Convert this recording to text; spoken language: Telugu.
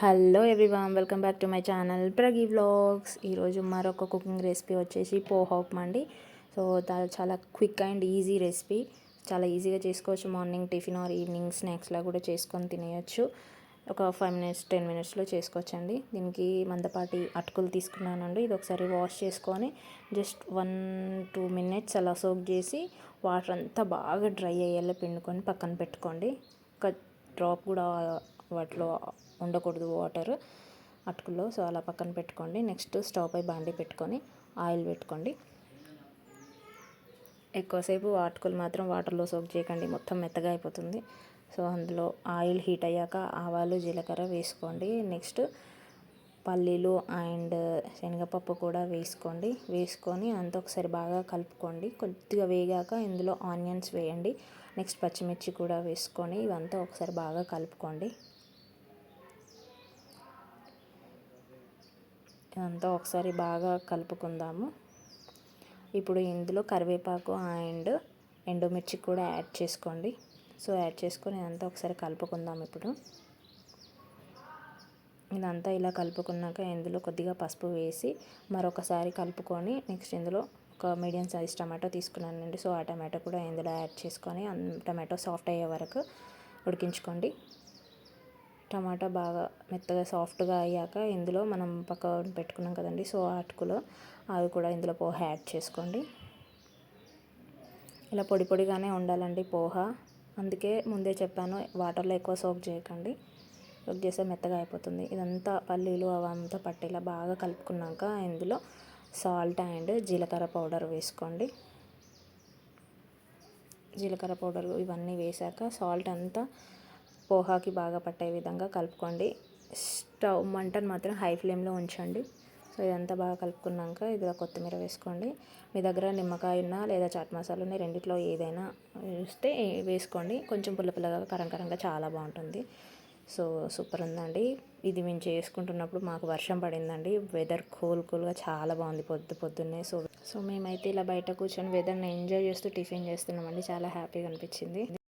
Hello everyone welcome back to my channel Pragi vlogs ఈరోజు మరొక కుకింగ్ రెసిపీ వచ్చేసి పోహా ఉప్మా అండి సో చాలా క్విక్ అండ్ ఈజీ రెసిపీ చాలా ఈజీగా చేసుకోవచ్చు. మార్నింగ్ టిఫిన్ ఆర్ ఈవినింగ్ స్నాక్స్లా కూడా చేసుకొని తినేయచ్చు. ఒక ఫైవ్ మినిట్స్ టెన్ మినిట్స్లో చేసుకోవచ్చండి. దీనికి మందపాటి అటుకులు తీసుకున్నానండి. ఇది ఒకసారి వాష్ చేసుకొని జస్ట్ వన్ టూ మినిట్స్ అలా సోక్ చేసి వాటర్ అంతా బాగా డ్రై అయ్యేలా పిండుకొని పక్కన పెట్టుకోండి. ఒక డ్రాప్ కూడా వాటిలో ఉండకూడదు వాటర్ అటుకుల్లో సో అలా పక్కన పెట్టుకోండి. నెక్స్ట్ స్టవ్ పై బాండి పెట్టుకొని ఆయిల్ పెట్టుకోండి. ఎక్కువసేపు అటుకులు మాత్రం వాటర్లో సోక్ చేయకండి. మొత్తం మెత్తగా అయిపోతుంది. సో అందులో ఆయిల్ హీట్ అయ్యాక ఆవాలు జీలకర్ర వేసుకోండి. నెక్స్ట్ పల్లీలు అండ్ శనగపప్పు కూడా వేసుకోండి. వేసుకొని అంతా ఒకసారి బాగా కలుపుకోండి. కొద్దిగా వేగాక ఇందులో ఆనియన్స్ వేయండి. నెక్స్ట్ పచ్చిమిర్చి కూడా వేసుకొని ఇవంతా ఒకసారి బాగా కలుపుకోండి. అంతా ఒకసారి బాగా కలుపుకుందాము. ఇప్పుడు ఇందులో కరివేపాకు అండ్ ఎండుమిర్చి కూడా యాడ్ చేసుకోండి. సో యాడ్ చేసుకొని ఇదంతా ఒకసారి కలుపుకుందాం ఇప్పుడు. ఇదంతా ఇలా కలుపుకున్నాక ఇందులో కొద్దిగా పసుపు వేసి మరొకసారి కలుపుకొని నెక్స్ట్ ఇందులో ఒక మీడియం సైజ్ టమాటో తీసుకున్నానండి. సో ఆ టమాటో కూడా ఇందులో యాడ్ చేసుకొని టమాటో సాఫ్ట్ అయ్యే వరకు ఉడికించుకోండి. టమాటా బాగా మెత్తగా సాఫ్ట్గా అయ్యాక ఇందులో మనం పక్క పెట్టుకున్నాం కదండి సో అటుకులో అవి కూడా ఇందులో పోహ యాడ్ చేసుకోండి. ఇలా పొడి పొడిగానే ఉండాలండి పోహ. అందుకే ముందే చెప్పాను వాటర్లో ఎక్కువ సోక్ చేయకండి. సోక్ చేస్తే మెత్తగా అయిపోతుంది. ఇదంతా పల్లీలు అవంతా పట్టేలా బాగా కలుపుకున్నాక ఇందులో సాల్ట్ అండ్ జీలకర్ర పౌడర్ వేసుకోండి. జీలకర్ర పౌడర్ ఇవన్నీ వేసాక సాల్ట్ అంతా పోహాకి బాగా పట్టే విధంగా కలుపుకోండి. స్టవ్ మంటను మాత్రం హై ఫ్లేమ్లో ఉంచండి. సో ఇదంతా బాగా కలుపుకున్నాక ఇదిలో కొత్తిమీర వేసుకోండి. మీ దగ్గర నిమ్మకాయ ఉన్నా లేదా చాట్ మసాలా ఉన్నాయి రెండిట్లో ఏదైనా చూస్తే వేసుకోండి. కొంచెం పుల్ల పుల్లగా కరం కరంగా చాలా బాగుంటుంది. సో సూపర్ ఉందండి. ఇది మేము చేసుకుంటున్నప్పుడు మాకు వర్షం పడిందండి. వెదర్ కూల్ కూల్గా చాలా బాగుంది పొద్దు పొద్దున్నే. సో సో మేమైతే ఇలా బయట కూర్చొని వెదర్ని ఎంజాయ్ చేస్తూ టిఫిన్ చేస్తున్నామండి. చాలా హ్యాపీగా అనిపించింది.